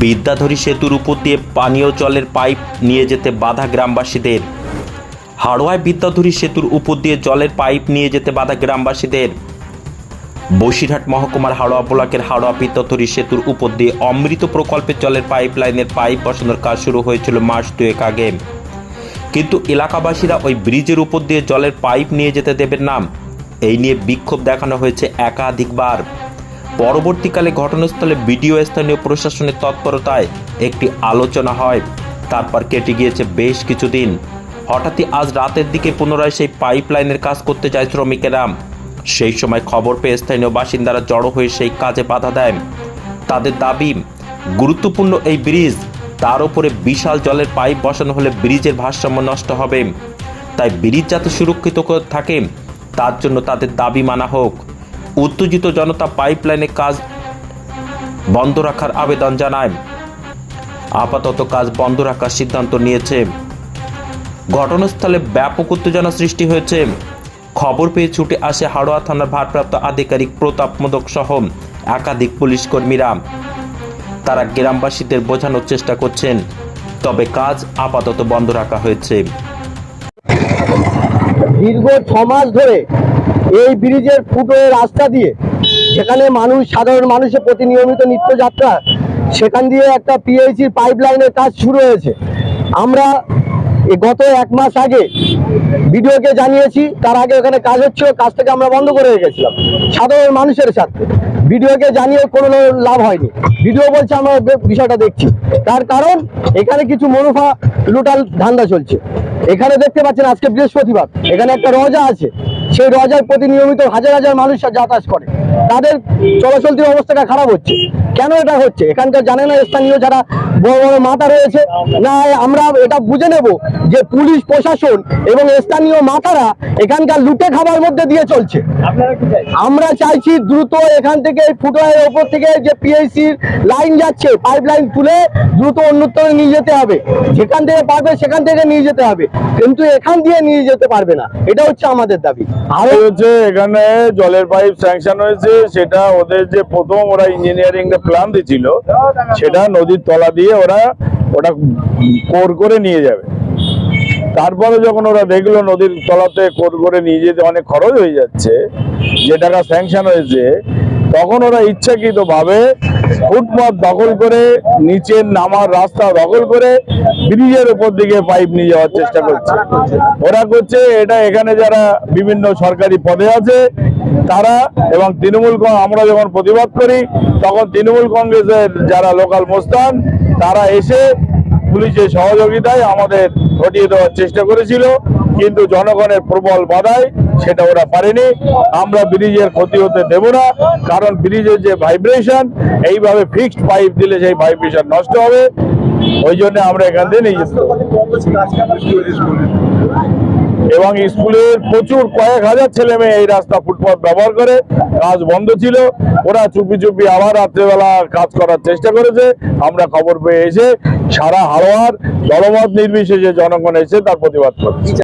বিদ্যাধরী সেতুর উপর দিয়ে পানীয় জলের পাইপ নিয়ে যেতে বাধা গ্রামবাসীদের। হাড়োয়ায় বিদ্যাধরী সেতুর উপর দিয়ে জলের পাইপ নিয়ে যেতে বাধা গ্রামবাসীদের। বসিরহাট মহকুমার হাড়োয়া ব্লকের হাড়োয়া বিদ্যাধরী সেতুর উপর দিয়ে অমৃত প্রকল্পের জলের পাইপ লাইনের পাইপ বসানোর কাজ শুরু হয়েছিল মাস দুয়েক আগে। কিন্তু এলাকাবাসীরা ওই ব্রিজের উপর দিয়ে জলের পাইপ নিয়ে যেতে দেবেন না। এই নিয়ে বিক্ষোভ দেখানো হয়েছে একাধিকবার। পরবর্তীকালে ঘটনাস্থলে বিডিও স্থানীয় প্রশাসনের তৎপরতায় একটি আলোচনা হয়। তারপর কেটে গিয়েছে বেশ কিছুদিন। হঠাৎই আজ রাতের দিকে পুনরায় সেই পাইপ লাইনের কাজ করতে যায় শ্রমিকেরা। সেই সময় খবর পেয়ে স্থানীয় বাসিন্দারা জড়ো হয়ে সেই কাজে বাধা দেয় তাদের দাবি, গুরুত্বপূর্ণ এই ব্রিজ, তার উপরে বিশাল জলের পাইপ বসানো হলে ব্রিজের ভারসাম্য নষ্ট হবে। তাই ব্রিজ যাতে সুরক্ষিত থাকে, তার জন্য তাদের দাবি মানা হোক। উত্তেজিত জনতা পাইপলাইনের কাজ বন্ধ রাখার আবেদন জানায়। আপাতত কাজ বন্ধ রাখার সিদ্ধান্ত নিয়েছে। ঘটনাস্থলে ব্যাপক উত্তেজনা সৃষ্টি হয়েছে। খবর পেয়ে ছুটে আসে হাড়োয়া থানার ভারপ্রাপ্ত আধিকারিক প্রতাপ মোদক সহ একাধিক পুলিশ কর্মীরা। তারা গ্রামবাসীদের বোঝানোর চেষ্টা করছেন, তবে কাজ আপাতত বন্ধ রাখা হয়েছে। দীর্ঘ ছ মাস ধরে এই ব্রিজের ফুটো রাস্তা দিয়ে, যেখানে মানুষ, সাধারণ মানুষের প্রতি নিয়মিত নিত্যযাত্রা, সেখান দিয়ে একটা পিএইচি পাইপ লাইনের কাজ শুরু হয়েছে। আমরা গত এক মাস আগে ভিডিওকে জানিয়েছি, তার আগে ওখানে কাজ হচ্ছিল, কাজ থেকে আমরা বন্ধ করে রেখেছিলাম, সাধারণ মানুষের সাথে ভিডিওকে জানিয়ে কোনো লাভ হয়নি। ভিডিও বলছে, আমরা বিষয়টা দেখছি। তার কারণ, এখানে কিছু মুনাফা লুটাল ধান্দা চলছে। এখানে দেখতে পাচ্ছেন, আজকে বৃহস্পতিবার, এখানে একটা রজা আছে। সেই রজার প্রতি নিয়মিত হাজার হাজার মানুষ যাতায়াত করে। তাদের চলাচলতির অবস্থাটা খারাপ হচ্ছে। কেন এটা হচ্ছে? এখানকার জানে না স্থানীয় যারা বড় বড় মাথা রয়েছে না আমরা এটা বুঝে নেব যে পুলিশ প্রশাসন এবং স্থানীয় মাথারা এখানকার লুটে খাবার মধ্যে দিয়ে চলছে। আমরা চাইছি দ্রুত এখান থেকে এই ফুটওয়ারের ওপর থেকে যে পিএইচি লাইন যাচ্ছে পাইপ লাইন তুলে দ্রুত অন্যত্র নিয়ে যেতে হবে। যেখান থেকে পারবে সেখান থেকে নিয়ে যেতে হবে। কিন্তু এখান দিয়ে নিয়ে যেতে পারবে না। এটা হচ্ছে আমাদের দাবি। হচ্ছে এখানে জলের পাইপ স্যাংশন হয়েছে, সেটা ওদের যে প্রথম ওরা প্ল্যান সেটা নদীর তলা দিয়ে ওরা ওটা কোর করে নিয়ে যাবে। তারপরে যখন ওরা দেখল নদীর তলাতে কোর করে নিয়ে যেতে অনেক খরচ হয়ে যাচ্ছে, যে টাকা স্যাংশন হয়েছে, তখন ওরা ইচ্ছাকৃত ভাবে ফুটপাথ দখল করে, নিচের নামার রাস্তা দখল করে ব্রিজের উপর দিকে পাইপ নিয়ে যাওয়ার চেষ্টা করছে। ওরা করছে এটা এখানে যারা বিভিন্ন সরকারি পদে আছে, তারা এবং তৃণমূল আমরা যখন প্রতিবাদ করি, তখন তৃণমূল কংগ্রেসের যারা লোকাল মোস্তান, তারা এসে পুলিশের সহযোগিতায় আমাদের হটিয়ে দেওয়ার চেষ্টা করেছিল। কিন্তু জনগণের প্রবল বাধায় সেটা ওরা পারেনি। আমরা ব্রিজের ক্ষতি হতে দেব না, কারণ ব্রিজের যে ভাইব্রেশন এইভাবে ফিক্সড পাইপ দিলে সেই ভাইব্রেশন নষ্ট হবে। ওই জন্য আমরা এখান থেকে নিয়ে যেতে এবং স্কুলের প্রচুর কয়েক হাজার ছেলে মেয়ে এই রাস্তা ফুটপাথ ব্যবহার করে, কাজ বন্ধ ছিল। ওরা চুপি চুপি আবার রাত্রেবেলা কাজ করার চেষ্টা করেছে। আমরা খবর পেয়ে এসে সারা হাড়োয়ার দলমত নির্বিশেষে জনগণ এসে তার প্রতিবাদ করছে।